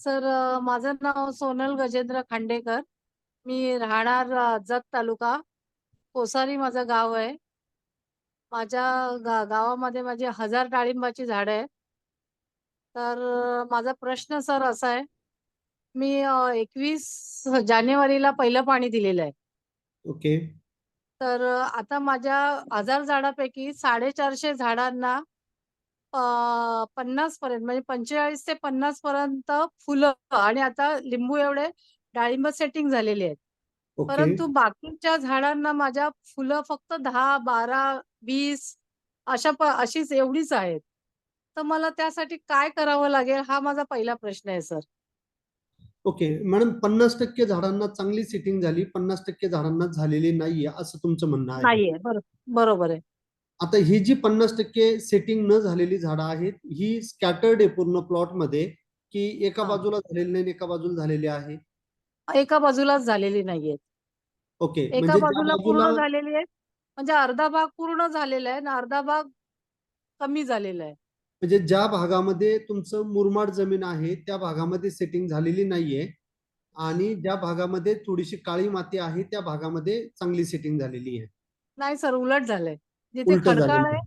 Sir माझं नाव सोनल गजेंद्र खांडेकर. मी राहणार जत तालुका. कोसारी माझं गाव आहे. माझ्या गा गावामध्ये माझी हजार डाळिंबाची झाडं आहे तर माझा प्रश्न सर असा आहे. मी एकवीस जानेवारीला पहिलं पाणी दिलेलं आहे. ओके. तर अ, आता माझ्या हजार झाडापैकी साडेचारशे झाडांना पन्नास पर्यंत म्हणजे पंचेचाळीस ते पन्नास पर्यंत फुलं आणि आता लिंबू एवढे डाळिंब सेटिंग झालेले आहेत. परंतु बाकीच्या झाडांना माझ्या फुलं फक्त दहा बारा वीस अशा अशीच एवढीच आहेत. तर मला त्यासाठी काय करावं लागेल हा माझा पहिला प्रश्न आहे सर. ओके. मॅडम पन्नास टक्के झाडांना चांगली सिटिंग झाली पन्नास टक्के झाडांना झालेली नाहीये असं तुमचं म्हणणं आहे. बरोबर आहे. आता ही जी पन्नास टक्के सेटिंग न झालेली झाडं आहेत ही स्कॅटर्ड आहे पूर्ण प्लॉटमध्ये की एका. बाजूला झालेली नाही एका बाजूला झालेली आहे? एका बाजूला झालेली नाहीये. ओके एका म्हणजे ज्या बाजूला पूर्ण बाजूला झालेली आहे म्हणजे अर्धा भाग पूर्ण झालेला आहे आणि अर्धा भाग कमी झालेला आहे. म्हणजे ज्या भागामध्ये तुमचं मुरमाड जमीन आहे त्या भागामध्ये सेटिंग झालेली नाहीये आणि ज्या भागामध्ये थोडीशी काळी माती आहे त्या भागामध्ये चांगली सेटिंग झालेली आहे. नाही सर उलट झालंय. जिथे उलट खडकाळ झालेलं आहे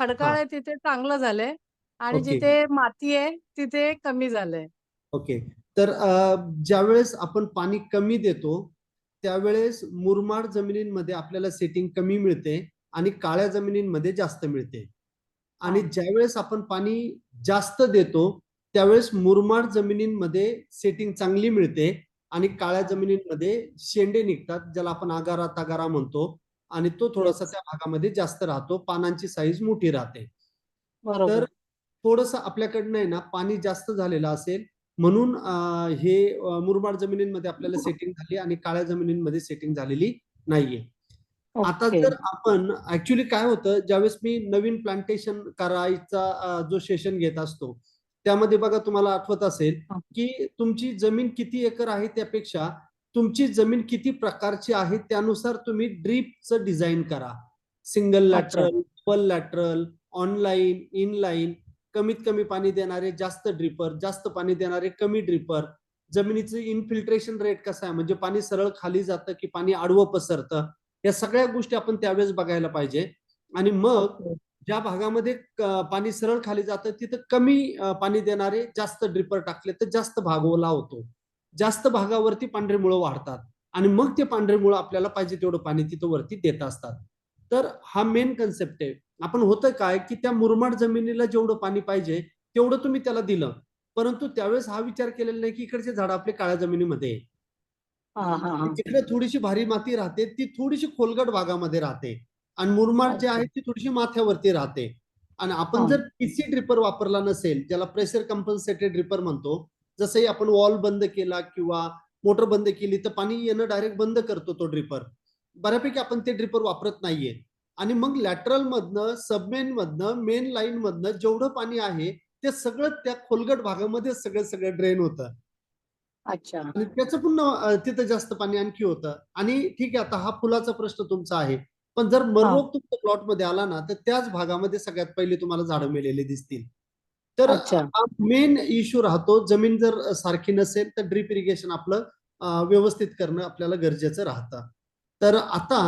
खडकाळ हा. आहे तिथे चांगलं झालंय आणि ओके. जिथे माती आहे तिथे कमी झालंय ओके तर अ, ज्यावेळेस आपण पाणी कमी देतो त्यावेळेस मुरमाड जमिनींमध्ये आपल्याला सेटिंग कमी मिळते आणि काळ्या जमिनींमध्ये जास्त मिळते आणि हा. ज्यावेळेस आपण पाणी जास्त देतो त्यावेळेस मुरमाड जमिनींमध्ये सेटिंग चांगली मिळते आणि काळ्या. जमिनींमध्ये शेंडे निघतात ज्याला आपण आगारा तागारा म्हणतो आणि तो थोडासा. त्या भागामध्ये जास्त राहतो. पानांची साईज मोठी राहते. तर थोडस आपल्याकडनं आहे ना पाणी जास्त झालेलं असेल म्हणून हे मुरमाड जमिनींमध्ये आपल्याला सेटिंग झाली आणि काळ्या जमिनींमध्ये सेटिंग झालेली नाहीये. आता जर आपण ऍक्च्युली काय होतं ज्यावेळेस मी नवीन प्लांटेशन करायचा जो सेशन घेत असतो त्यामध्ये बघा तुम्हाला आठवत असेल. की तुमची जमीन किती एकर आहे त्यापेक्षा तुमची जमीन किती प्रकारची आहे त्यानुसार तुम्ही ड्रीपचं डिझाईन करा. Single. Lateral double lateral online inline कमीत कमी पाणी देणारे जास्त ड्रिपर जास्त पाणी देणारे कमी ड्रिपर. जमिनीचं इनफिल्ट्रेशन रेट कसा आहे? म्हणजे पाणी सरळ खाली जातं की पाणी आडवं पसरतं? या सगळ्या गोष्टी आपण त्यावेळेस बघायला पाहिजे. आणि मग ओके. ज्या भागामध्ये पाणी सरळ खाली जातं तिथं कमी पाणी देणारे जास्त ड्रिपर टाकले तर जास्त भाग ओला होतो. जास्त भागावरती पांढरे मुळं वाढतात. आणि मग ते पांढरे मुळं आपल्याला पाहिजे तेवढं पाणी तिथं वरती देत असतात. तर हा मेन कन्सेप्ट आहे. आपण होतं काय की त्या मुरमाड जमिनीला जेवढं पाणी पाहिजे तेवढं तुम्ही त्याला दिलं. परंतु त्यावेळेस हा विचार केलेला नाही की इकडचे झाड आपले काळ्या जमिनीमध्ये जिकडे थोडीशी भारी माती राहते ती थोडीशी खोलगट भागामध्ये राहते. आणि मुरमाड जे. आहे ती थोडीशी माथ्यावरती राहते. आणि आपण. जर पीसी ड्रिपर वापरला नसेल ज्याला प्रेशर कंपन्सेटेड ड्रिपर म्हणतो जसंही आपण वॉल बंद केला किंवा मोटर बंद केली तर पाणी येणं डायरेक्ट बंद करतो तो ड्रिपर बऱ्यापैकी आपण ते ड्रिपर वापरत नाहीये. आणि मग लॅटरल मधनं सबमेन मधनं मेन लाईन मधनं जेवढं पाणी आहे ते सगळं त्या खोलगट भागामध्ये सगळं सगळं ड्रेन होतं. अच्छा. आणि त्याचं पुन्हा तिथं जास्त पाणी आणखी होतं. आणि ठीक आहे आता हा फुलाचा प्रश्न तुमचा आहे. पण जर मररोग तुमच्या प्लॉटमध्ये आला ना तर त्याच भागामध्ये सगळ्यात पहिले तुम्हाला झाडं मेलेले दिसतील. तर. मेन इश्यू राहतो. जमीन जर सारखी नसेल तर ड्रीप इरिगेशन आपलं व्यवस्थित करणं आपल्याला गरजेचं राहतं. तर आता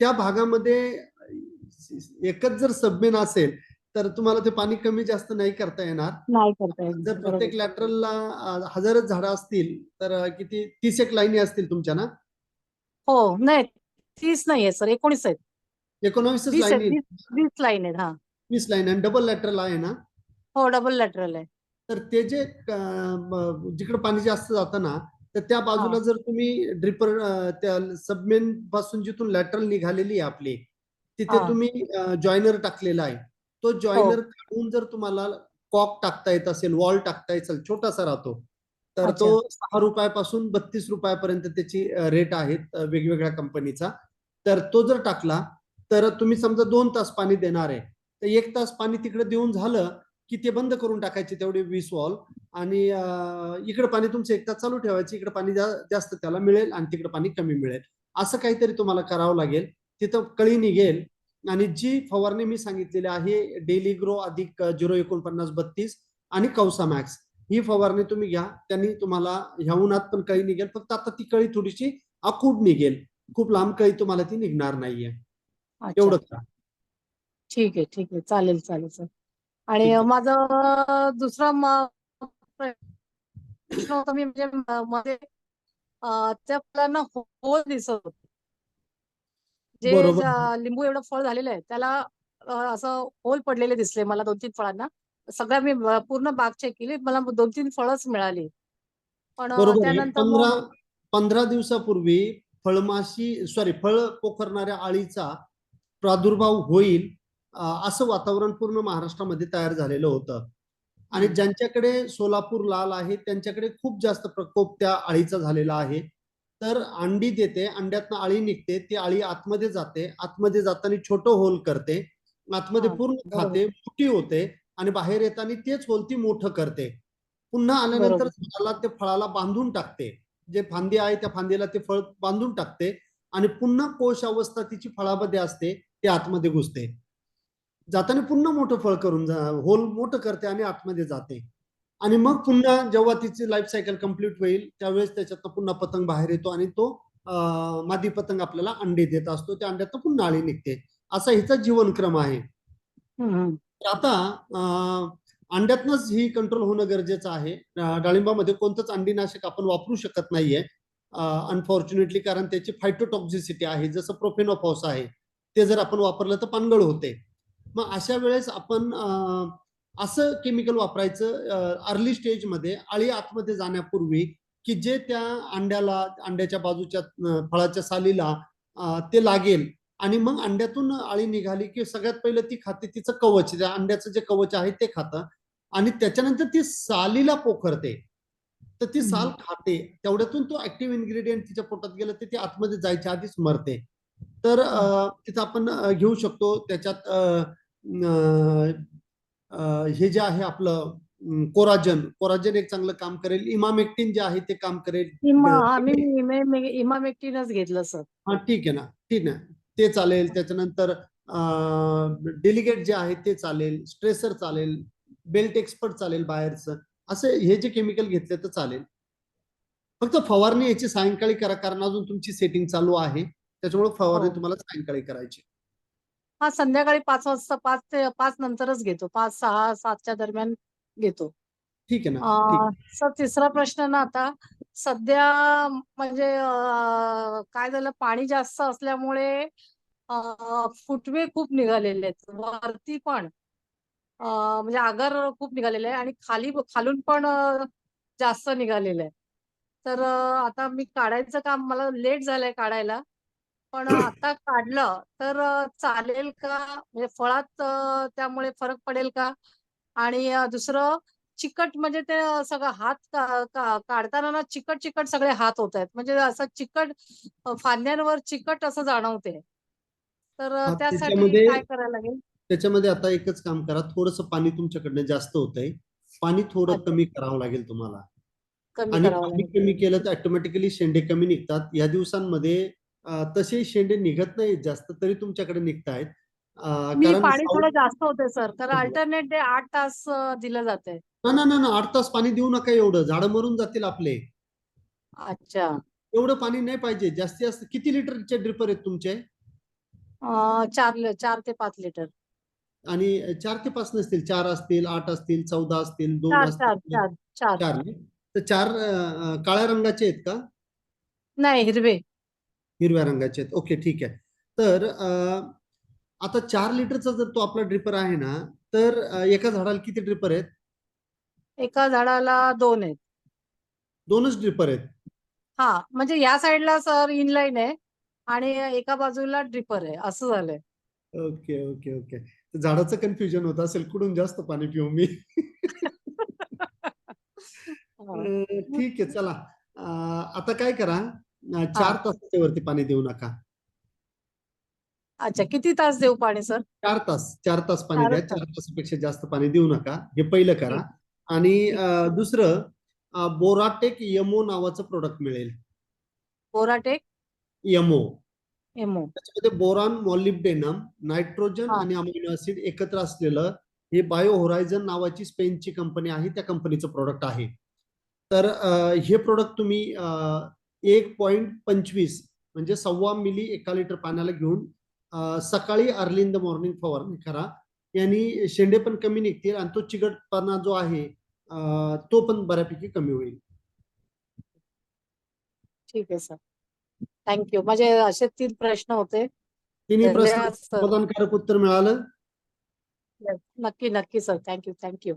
त्या भागामध्ये एकच जर सबमेन असेल तर तुम्हाला ते पाणी कमी जास्त नाही करता येणार. नाही करता येत. जर. प्रत्येक लॅटरलला हजारच झाडं असतील तर किती तीस एक लाईनी असतील तुमच्या ना? हो नाही तीस नाहीये सर एकोणीस आहेत. एकोणावीसच वीस आहेत लाईनी? वीस वीस लाईन आहेत हा. वीस लाईन आणि डबल लॅटरल आहे ना? हो डबल लॅटरल आहे तर ते जे जिकडे पाणी जास्त जातं ना तर त्या बाजूला हा. जर तुम्ही ड्रिपर त्या सबमेन पासून जिथून लॅटरल निघालेली आहे आपली तिथे हा. तुम्ही जॉईनर टाकलेला आहे तो जॉईनर काढून जर तुम्हाला कॉक टाकता येत असेल वॉल टाकता येत असेल छोटासा राहतो तर. तो सहा रुपयापासून बत्तीस रुपयापर्यंत त्याची रेट आहेत अ, वेगवेगळ्या कंपनीचा तर तो जर टाकला तर तुम्ही समजा दोन तास पाणी देणार आहे तर एक तास पाणी तिकडे देऊन झालं की ते बंद करून टाकायचे तेवढे वीस वॉल. आणि इकडे पाणी तुमचं एक तास चालू ठेवायचे इकडे पाणी जास्त त्याला मिळेल आणि तिकडे पाणी कमी मिळेल. असं काहीतरी तुम्हाला करावं लागेल. तिथं कळी निघेल. आणि जी फवारणी मी सांगितलेली आहे डेली ग्रो अधिक झिरो एकोणपन्नास बत्तीस आणि कौसा मॅक्स ही फवारणी तुम्ही घ्या. त्यांनी तुम्हाला ह्या उन्हात पण कळी निघेल. फक्त आता ती कळी थोडीशी आखूड निघेल. खूप लांब कळी तुम्हाला ती निघणार नाहीये. अच्छा. एवढं करा. ठीक आहे ठीक आहे. चालेल चालेल सर. आणि. माझं दुसरा प्रश्न होता मी म्हणजे मध्ये त्या फळांना होल दिसत होते. जे लिंबू एवढं फळ झालेलं आहे त्याला असं होल पडलेले दिसले मला दोन तीन फळांना. सगळ्या मी पूर्ण बाग चेक केली मला दोन तीन फळच मिळाली. पण आहे त्यानंतर पंधरा दिवसापूर्वी फळमाशी सॉरी फळ पोखरणाऱ्या आळीचा प्रादुर्भाव होईल असं वातावरण पूर्ण महाराष्ट्रामध्ये तयार झालेलं होतं आणि. ज्यांच्याकडे सोलापूर लाल आहे त्यांच्याकडे खूप जास्त प्रकोप त्या आळीचा झालेला आहे तर अंडी देते अंड्यातनं आळी निघते ती आळी आतमध्ये जाते आतमध्ये जाताना छोटं होल करते आतमध्ये पूर्ण. खाते मोठी होते आणि बाहेर येताना तेच होल ती मोठं करते पुन्हा आल्यानंतर. झाडाला ते फळाला बांधून टाकते जे फांदी आहे त्या फांदीला ते फळ बांधून टाकते आणि पुन्हा कोश अवस्था तिची फळामध्ये असते ते आतमध्ये घुसते जाताना पुन्हा मोठं फळ करून जा होल मोठं करते आणि आतमध्ये जाते. आणि मग पुन्हा जेव्हा तिची लाईफ सायकल कंप्लीट होईल त्यावेळेस त्याच्यातनं पुन्हा पतंग बाहेर येतो आणि तो मादी पतंग आपल्याला अंडे देत असतो. त्या अंड्यातनं पुन्हा आळी निघते. असा हिचा जीवनक्रम आहे. आता अंड्यातनच ही कंट्रोल होणं गरजेचं आहे. डाळिंबामध्ये कोणतंच अंडीनाशक आपण वापरू शकत नाहीये. अनफॉर्च्युनेटली कारण त्याची फायटोटॉक्झिसिटी आहे. जसं प्रोफेनोफॉस आहे. ते जर आपण वापरलं तर पानगळ होते. मग अशा वेळेस आपण असं केमिकल वापरायचं अर्ली स्टेजमध्ये आळी आतमध्ये जाण्यापूर्वी की जे त्या अंड्याला अंड्याच्या बाजूच्या फळाच्या सालीला ते लागेल. आणि मग अंड्यातून आळी निघाली की सगळ्यात पहिलं ती खाते तिचं कवच त्या अंड्याचं जे कवच आहे ते खातं. आणि त्याच्यानंतर ती सालीला पोखरते. तर ती साल. खाते. तेवढ्यातून तो ऍक्टिव्ह इन्ग्रेडियंट तिच्या पोटात गेलं तर ती आतमध्ये जायच्या आधीच मरते. तर तिथं आपण घेऊ शकतो. त्याच्यात हे जे आहे आपलं कोराजन कोराजन एक चांगलं काम करेल. इमामेक्टिन जे आहे ते काम करेल. इमा अं, हा, मी इमे- इमामेक्टिनच घेतलं सर. हा ठीक आहे ना. ठीक आहे. ते चालेल. त्याच्यानंतर डेलिगेट जे आहे ते चालेल. स्ट्रेसर चालेल. बेल्ट एक्सपर्ट चालेल बाहेरचं. असे हे जे केमिकल घेतले तर चालेल. फक्त फवारणी याची सायंकाळी करा कारण अजून तुमची सेटिंग चालू आहे. त्याच्यामुळे फवारणी हो. तुम्हाला सायंकाळी करायची. हा संध्याकाळी पाच वाजता पाच ते पाच नंतरच घेतो. पाच सहा सातच्या दरम्यान घेतो. ठीक आहे ना. सर तिसरा प्रश्न ना आता सध्या म्हणजे काय झालं पाणी जास्त असल्यामुळे फुटवे खूप निघालेले आहेत. वरती पण म्हणजे आगर खूप निघालेले आहे आणि खाली खालून पण जास्त निघालेलं आहे तर आता मी काढायचं काम मला लेट झालंय काढायला. पण आता काढलं तर चालेल का? म्हणजे फळात त्यामुळे फरक पडेल का? आणि दुसरं चिकट म्हणजे ते सगळं हात का- का- काढताना ना चिकट चिकट सगळे हात होत आहेत. म्हणजे असं चिकट फांद्यांवर चिकट असं जाणवते. तर त्यासाठी काय करायला लागेल? त्याच्यामध्ये आता एकच काम करा. थोडंसं पाणी तुमच्याकडनं जास्त होतंय. पाणी थोडं. कमी करावं लागेल तुम्हाला. कमी आणि पाणी कमी केलं तर ऑटोमॅटिकली शेंडे कमी निघतात. या दिवसांमध्ये तसे शेंडे निघत नाहीत जास्त तरी तुमच्याकडे निघतायत. मी कारण पाणी थोडं जास्त होते सर. तर हो. अल्टरनेट डे आठ तास दिलं जाते ना ना ना ना, आठ तास पाणी देऊ नका एवढं. झाडं मरून जातील आपले. अच्छा. एवढं पाणी नाही पाहिजे. जास्तीत जास्त किती लिटरचे ड्रिपर आहेत तुमचे? चार चार ते पाच लिटर. आणि चार ते पाच नसतील. चार असतील आठ असतील चौदा असतील दोन असतील. चार चार? तर काळ्या रंगाचे आहेत का? नाही हिरवे. हिरव्या रंगाचे आहेत. ओके ठीक आहे. तर आता चार लिटरचा जर तो आपला ड्रिपर आहे ना तर एका झाडाला किती ड्रिपर आहेत? एका झाडाला दोन आहेत. दोनच ड्रिपर आहेत. हा म्हणजे या साईडला सर इनलाईन आहे आणि एका बाजूला ड्रिपर आहे असं झालंय. Okay okay okay. झाडाचं कन्फ्युजन होत असेल कुठून जास्त पाणी पिऊ मी? ठीक आहे चला. आता काय करा? चार तासाच्या वरती पाणी देऊ नका. अच्छा किती तास देऊ पाणी सर? चार तास चार तास पाणी चार द्या. तास. चार तासापेक्षा जास्त पाणी देऊ नका. हे पहिलं करा. आणि दुसरं बोराटेक यमो नावाचं प्रोडक्ट मिळेल. बोराटेक? यमो. एमओ त्याच्यामध्ये बोरॉन मॉलिब्डेनम नायट्रोजन. आणि अमिनो ऍसिड एकत्र असलेलं हे बायो होरायझन नावाची स्पेनची कंपनी आहे. त्या कंपनीचं प्रोडक्ट आहे. तर हे प्रोडक्ट तुम्ही एक पॉईंट पंचवीस म्हणजे सव्वा मिली एका लिटर पाण्याला घेऊन सकाळी अर्ली इन द मॉर्निंग फवारणी करा यांनी शेंडे पण कमी निघतील आणि तो चिकटपणा जो आहे तो पण बऱ्यापैकी कमी होईल. ठीक आहे सर. थँक्यू माझे असे तीन प्रश्न होते. तिन्ही प्रश्न समाधानकारक उत्तर मिळालं. नक्की नक्की सर. Thank you thank you.